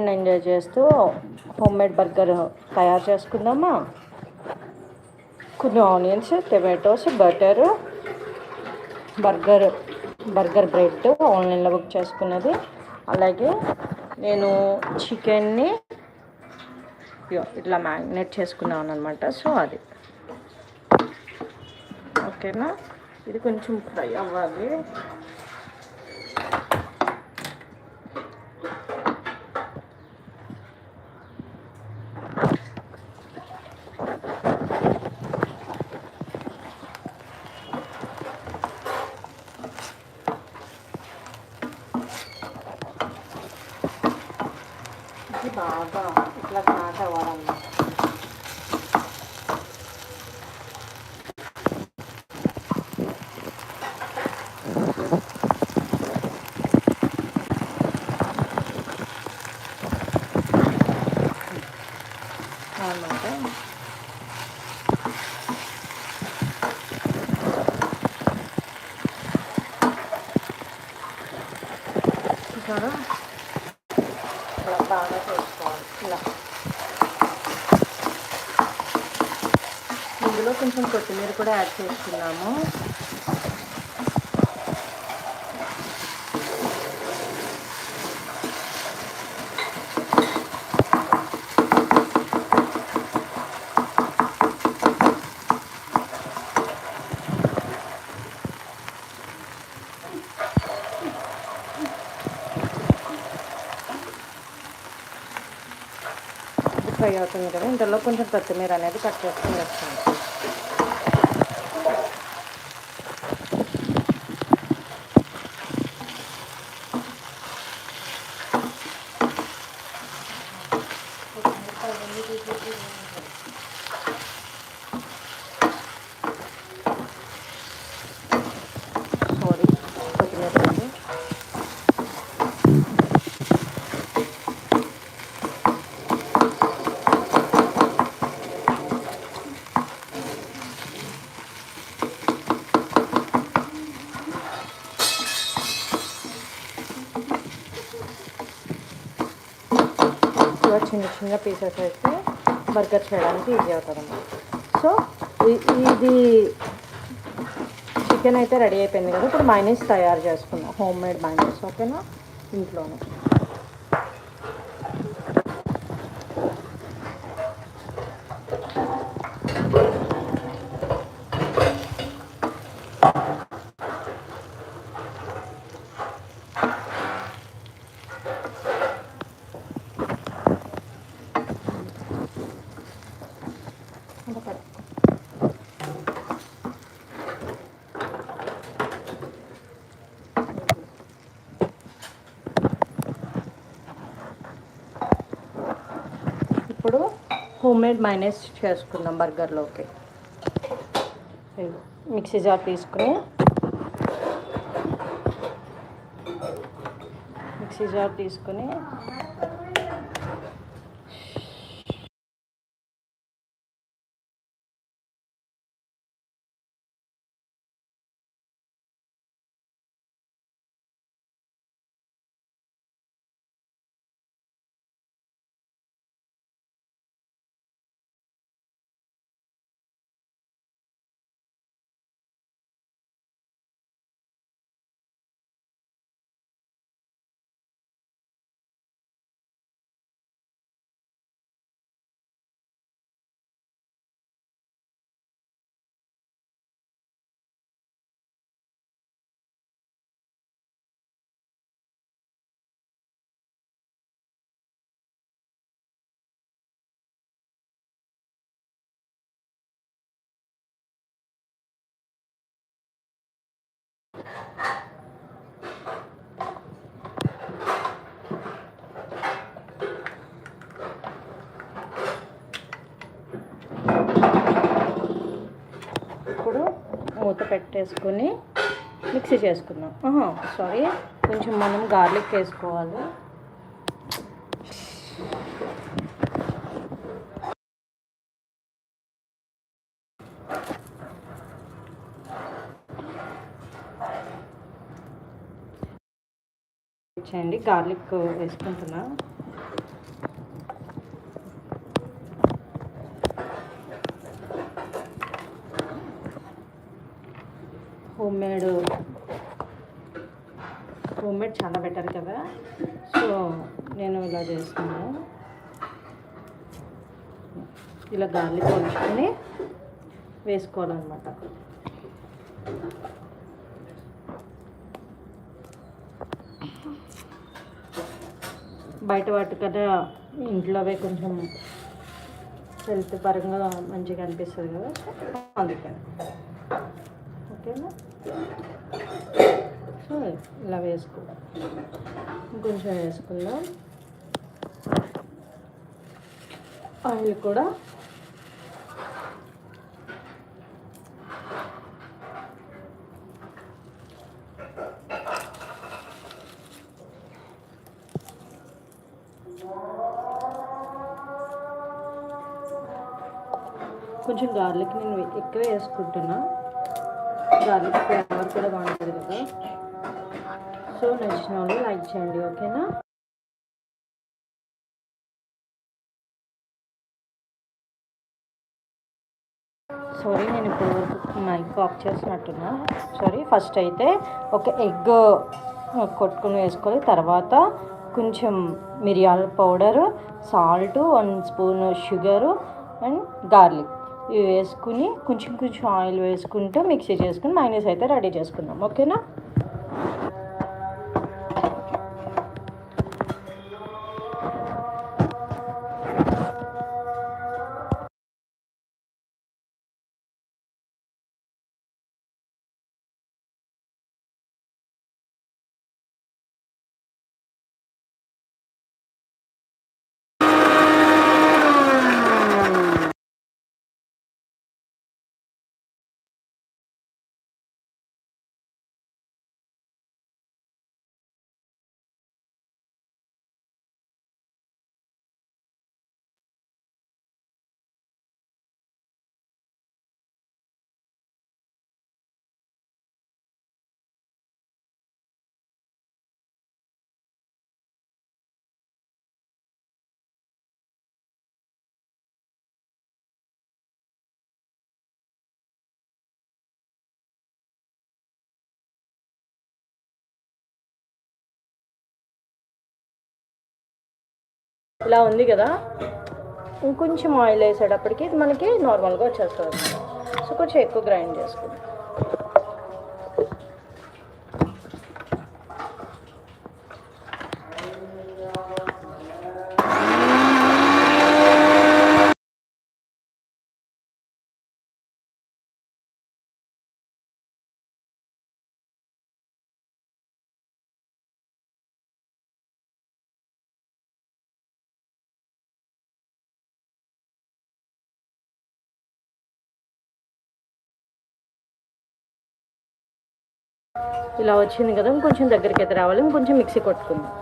Enjoy చేస్తూ home made burger తయారు చేసుకుందామా? కొన్ని onions tomatoes butter burger burger bread ఆన్లైన్లో బుక్ చేసుకున్నది. అలాగే నేను చికెన్ని ఇట్లా మ్యాగ్నేట్ చేసుకున్నాను అనమాట సో అది. ఓకేనా? ఇది కొంచెం ఫ్రై అవ్వాలి. ఇది బాగా ఇట్లా స్టార్ట్ అవ్వాలన్నమాట అన్నమాట ఇక్కడ ఇలా బాగా చేసుకోవాలి ఇలా ఇందులో కొంచెం కొత్తిమీర కూడా యాడ్ చేసుకున్నాము. ఫ్రై అవుతుంది కదా. ఇంతలో కొంచెం కొత్తిమీర అనేది కట్ చేసుకుని వేస్తాను సారీ కొత్తిమీర అండి ఇలా చిన్న పీసెస్ అయితే బర్గర్ చేయడానికి ఈజీ అవుతుంది అన్నమాట సో ఇది చికెన్ అయితే రెడీ అయిపోయింది కదా ఇప్పుడు మైనస్ తయారు చేసుకుందాం. హోమ్ మేడ్ మైనస్ ఓకేనా ఇంట్లోనే ఇంకా పట్టు. ఇప్పుడు హోమ్ మేడ్ మైనస్ చేసుకుందాం బర్గర్లోకి. మిక్సీ జార్ తీసుకుని మిక్సీ జార్ తీసుకుని వేసుకొని మిక్సీ చేసుకుందాం. సారీ కొంచెం మనం గార్లిక్ వేసుకోవాలి. చేయండి గార్లిక్ వేసుకుంటున్నా. హోమ్ మేడ్ హోమ్ మేడ్ చాలా బెటర్ కదా. సో నేను ఇలా చేస్తున్నాను ఇలా గార్లిక్ కొలుచుకొని వేసుకోవాలన్నమాట. బయట వాటికన్నా ఇంట్లోవే కొంచెం హెల్త్ పరంగా మంచిగా అనిపిస్తుంది కదా. అందుకని. ఓకేనా? సో ఇలా వేసుకుందాం కొంచెం వేసుకుందాం. ఆయిల్ కూడా. కొంచెం గార్లిక్ నేను ఎక్కువ వేసుకుంటున్నా. గార్లిక్ ఫ్లేవర్ కూడా బాగుంటుంది కదా సో నచ్చిన వాళ్ళు లైక్ చేయండి ఓకేనా సారీ నేను ఇప్పుడు మైక్ ఆఫ్ చేసినట్టున్నా సారీ ఫస్ట్ అయితే ఒక ఎగ్ కొట్టుకుని వేసుకోవాలి తర్వాత కొంచెం మిరియాల powder salt one spoon sugar and garlic ఇవి వేసుకుని కొంచెం కొంచెం ఆయిల్ వేసుకుంటూ మిక్సీ చేసుకుని మైనస్ అయితే రెడీ చేసుకుందాం. ఓకేనా? ఇలా ఉంది కదా. ఇంకొంచెం ఆయిల్ వేసేటప్పటికి ఇది మనకి నార్మల్గా వచ్చేస్తుంది. సో కొంచెం ఎక్కువ గ్రైండ్ చేసుకుందాం. ఇలా వచ్చింది కదా ఇంకొంచెం దగ్గరికి అయితే రావాలి ఇంకొంచెం మిక్సీ కొట్టుకుందాం.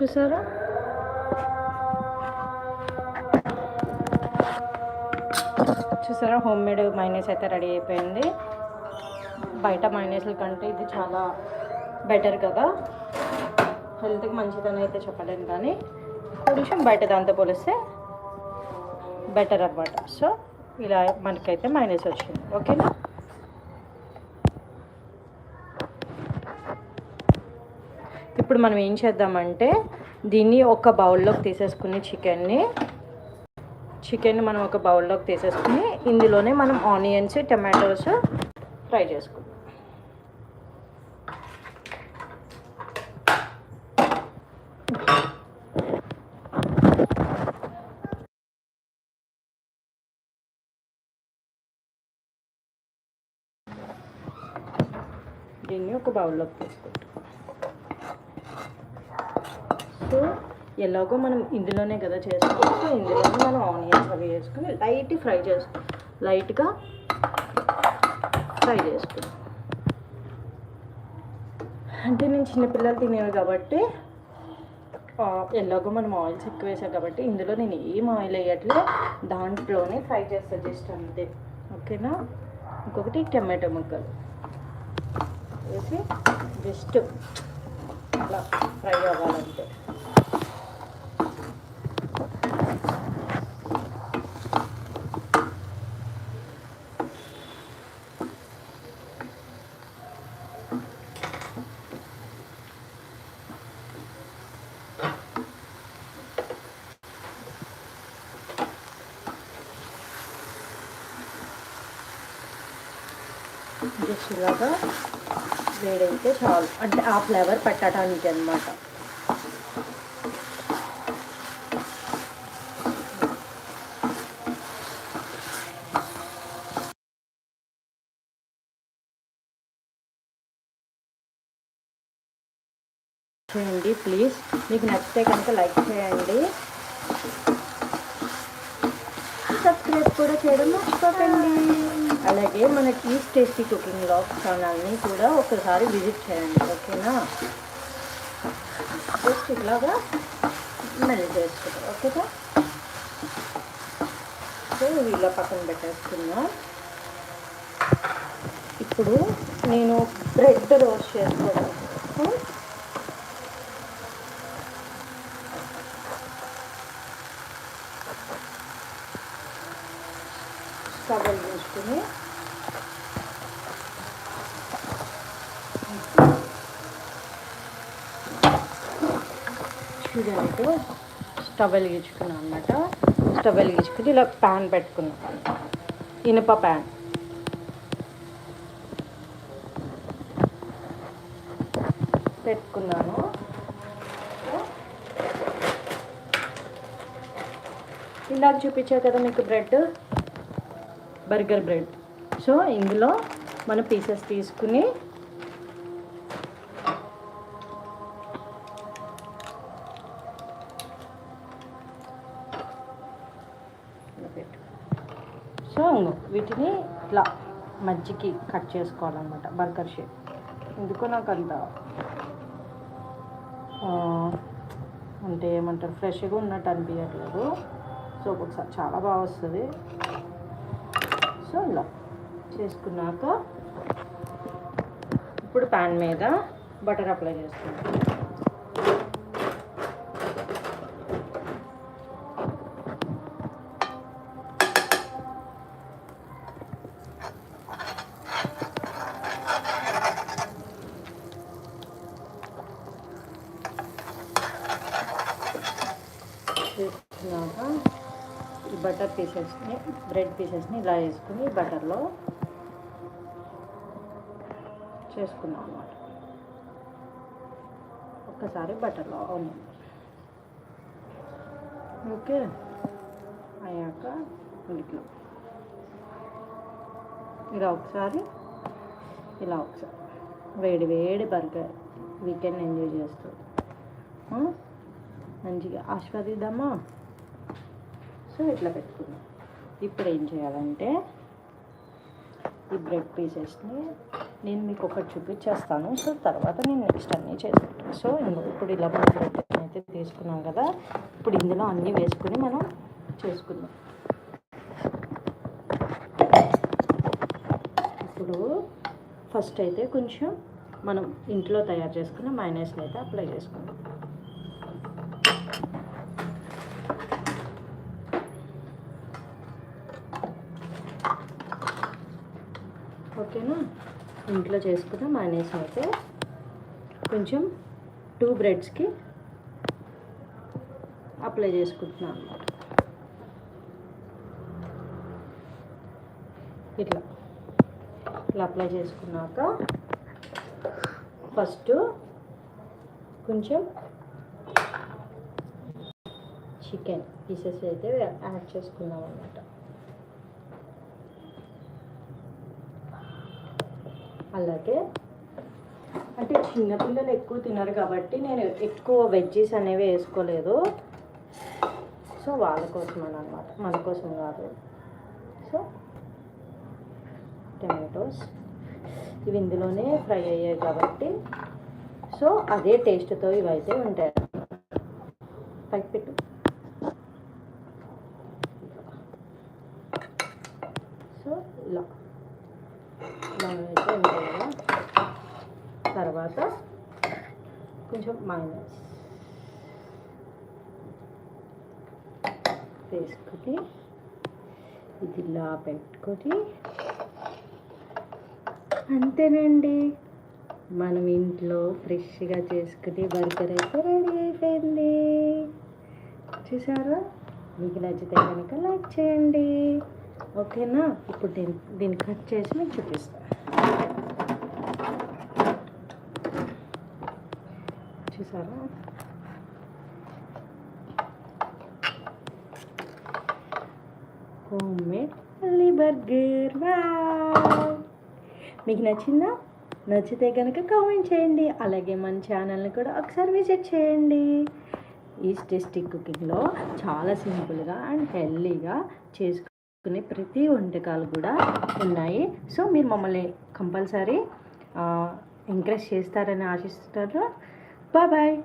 చూసారా? చూసారా? హోమ్ మేడ్ మైనస్ అయితే రెడీ అయిపోయింది. బయట మైనస్ల కంటే ఇది చాలా బెటర్ కదా. హెల్త్కి మంచిదని అయితే చెప్పలేను కానీ కొంచెం బయట దాంతో పోలిస్తే బెటర్ అనమాట సో ఇలా మనకైతే మైనస్ వచ్చింది. ఓకేనా ఇప్పుడు మనం ఏం చేద్దామంటే దీన్ని ఒక బౌల్లోకి తీసేసుకుని చికెన్ని చికెన్ మనం ఒక బౌల్లోకి తీసేసుకుని ఇందులోనే మనం ఆనియన్స్ టమాటోస్ ఫ్రై చేసుకుందాం. దీన్ని ఒక బౌల్లోకి తీసుకుంటాం సో ఎలాగో మనం ఇందులోనే కదా చేసుకోవాలి సో ఇందులోనే మనం ఆనియన్స్ అవి వేసుకుని లైట్ ఫ్రై చేసుకో లైట్గా ఫ్రై చేసుకో అంటే నేను చిన్నపిల్లలు తినేవి కాబట్టి ఎలాగో మనం ఆయిల్స్ ఎక్కువ వేసాం కాబట్టి ఇందులో నేను ఏం ఆయిల్ వేయట్లే దాంట్లోనే ఫ్రై చేస్తా జస్ట్ అంతే. ఓకేనా? ఇంకొకటి టమాటో ముక్కలు. వేసి జస్ట్ అలా ఫ్రై అవ్వాలంటే జస్ట్ ఇలాగా వేడైతే చాలు. అంటే ఆ ఫ్లేవర్ పెట్టడానికి అనమాట చేయండి ప్లీజ్ మీకు నచ్చితే కనుక లైక్ చేయండి. సబ్స్క్రైబ్ కూడా చేయడం మర్చిపోకండి. అలాగే మన ఈస్ట్ టేస్టీ కుకింగ్ బ్లాగ్ ఛానల్ని కూడా ఒకసారి విజిట్ చేయండి ఓకేనా? జస్ట్ ఇలాగా మెల్ట్ చేసుకుంటాం ఓకేనా? సో ఇవి ఇలా పక్కన పెట్టేసుకున్నా ఇప్పుడు నేను బ్రెడ్ రోస్ట్ చేసుకోవాలి కోసం స్టవ్ వేసుకుని చూడండి స్టవ్ వెలిగించుకున్నాను అనమాట స్టవ్ వెలిగించుకుని ఇలా ప్యాన్ పెట్టుకున్నాను ఇనుప ప్యాన్. పెట్టుకున్నాను. ఇందాక చూపించా కదా మీకు బ్రెడ్ బర్గర్ బ్రెడ్. సో ఇందులో మనం పీసెస్ తీసుకుని మజ్జికి కట్ చేసుకోవాలన్నమాట బర్గర్ షేప్. ఎందుకో నాకు అంత అంటే ఏమంటారు ఫ్రెష్గా ఉన్నట్టు అనిపించట్లేదు సో ఒకసారి చాలా బాగా వస్తుంది. సో ఇలా చేసుకున్నాక ఇప్పుడు ప్యాన్ మీద బటర్ అప్లై చేసుకుంటాం చేసుకున్నాక ఈ బటర్ పీసెస్ని బ్రెడ్ పీసెస్ని ఇలా వేసుకుని బటర్లో చేసుకున్నాం అన్నమాట. ఒక్కసారి బటర్లో అవును ఓకే? అయ్యాక ఇట్లా. ఇలా ఒకసారి ఇలా ఒకసారి. వేడి వేడి బర్గర్ వీకెండ్ ఎంజాయ్ చేస్తూ. మంచిగా ఆస్వాదిద్దామా? సో ఇట్లా పెట్టుకున్నాం. ఇప్పుడు ఏం చేయాలంటే ఈ బ్రెడ్ పీసెస్ని నేను మీకు ఒకటి చూపించేస్తాను. సో తర్వాత నేను నెక్స్ట్ అన్నీ చేసుకుంటాను సో ఇప్పుడు ఇలా బ్రెడ్ అయితే తీసుకున్నాం కదా ఇప్పుడు ఇందులో అన్నీ వేసుకుని మనం చేసుకుందాం. ఇప్పుడు ఫస్ట్ అయితే కొంచెం మనం ఇంట్లో తయారు చేసుకున్న మైనస్ని అయితే అప్లై చేసుకుందాం. ఓకేనా? ఇంట్లో చేసుకున్న మానేసి అయితే కొంచెం టూ బ్రెడ్స్కి అప్లై చేసుకుంటున్నాను అన్నమాట. ఇట్లా. ఇట్లా అప్లై చేసుకున్నాక ఫస్ట్ కొంచెం చికెన్ పీసెస్ అయితే యాడ్ చేసుకున్నాం అన్నమాట. అలాగే అంటే చిన్నపిల్లలు ఎక్కువ తినరు కాబట్టి నేను ఎక్కువ వెజ్జీస్ అనేవి వేసుకోలేదు. సో వాళ్ళ కోసం అని అనమాట మన కోసం కాదు. సో టమాటోస్ ఇవి ఇందులోనే ఫ్రై అయ్యాయి కాబట్టి. సో అదే టేస్ట్తో ఇవైతే ఉంటాయి. పైకి పెట్టు సో ఇలా ఇలా అయితే ఉంటాయి కదా తర్వాత కొంచెం మైనస్ వేసుకొని ఇది ఇలా పెట్టుకొని అంతేనండి. మనం ఇంట్లో ఫ్రెష్గా చేసుకుని బర్గర్ అయితే రెడీ అయిపోయింది. చూసారా? మీకు నచ్చితే కనుక లైక్ చేయండి. ఓకేనా? ఇప్పుడు దీన్ని దీన్ని కట్ చేసి మీకు చూపిస్తాను చూసారా? హోమ్ మేడ్ పల్లి బర్గర్. మీకు నచ్చిందా? నచ్చితే కనుక కామెంట్ చేయండి. అలాగే మన ఛానల్ని కూడా ఒకసారి విజిట్ చేయండి. ఈ టేస్టిక్ కుకింగ్లో చాలా సింపుల్గా అండ్ హెల్తీగా చేసుకునే ప్రతి వంటకాలు కూడా ఉన్నాయి. సో మీరు మమ్మల్ని కంపల్సరీ ఎంకరేజ్ చేస్తారని ఆశిస్తున్నారు. Bye bye.